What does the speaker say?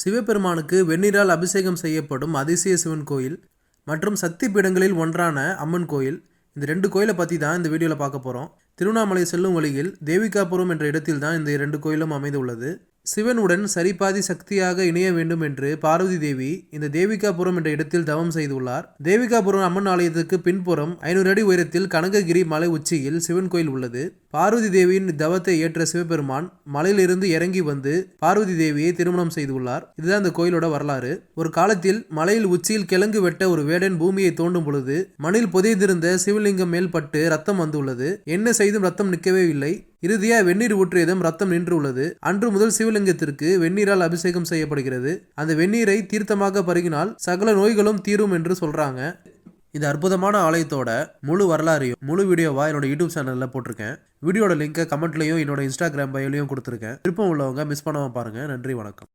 சிவபெருமானுக்கு வெந்நீரால் அபிஷேகம் செய்யப்படும் அதிசய சிவன் கோயில் மற்றும் சக்தி பீடங்களில் ஒன்றான அம்மன் கோயில். இந்த ரெண்டு கோயிலை பற்றி தான் இந்த வீடியோவில் பார்க்க போகிறோம் திருவண்ணாமலை செல்லும் வழியில் தேவிகாபுரம் என்ற இடத்தில் தான் இந்த ரெண்டு கோயிலும் அமைந்துள்ளது. சிவனுடன் சரிபாதி சக்தியாக இணைய வேண்டும் என்று பார்வதி தேவி இந்த தேவிகாபுரம் என்ற இடத்தில் தவம் செய்துள்ளார். தேவிகாபுரம் அம்மன் ஆலயத்துக்கு பின்புறம் ஐநூறு அடி உயரத்தில் கனககிரி மலை உச்சியில் சிவன் கோயில் உள்ளது. பார்வதி தேவியின் தவத்தை ஏற்ற சிவபெருமான் மலையிலிருந்து இறங்கி வந்து பார்வதி தேவியை திருமணம் செய்துள்ளார். இதுதான் இந்த கோயிலோட வரலாறு. ஒரு காலத்தில் மலையில் உச்சியில் கிழங்கு வெட்ட ஒரு வேடன் பூமியை தோண்டும் பொழுது மணில் புதைந்திருந்த சிவலிங்கம் மேல்பட்டு ரத்தம் வந்துள்ளது. என்ன செய்தும் ரத்தம் நிற்கவே இல்லை. இறுதியாக வெந்நீர் ஊற்றியதும் ரத்தம் நின்று உள்ளது அன்று முதல் சிவலிங்கத்திற்கு வெந்நீரால் அபிஷேகம் செய்யப்படுகிறது. அந்த வெந்நீரை தீர்த்தமாக பருகினால் சகல நோய்களும் தீரும் என்று சொல்றாங்க. இந்த அற்புதமான ஆலயத்தோட முழு வரலாறையும் முழு வீடியோவா என்னோட யூடியூப் சேனல்ல போட்டிருக்கேன். வீடியோட லிங்கை கமெண்ட்லயும் என்னோட இன்ஸ்டாகிராம் பயோலையும் கொடுத்துருக்கேன். விருப்பம் உள்ளவங்க மிஸ் பண்ணாம பாருங்க. நன்றி வணக்கம்.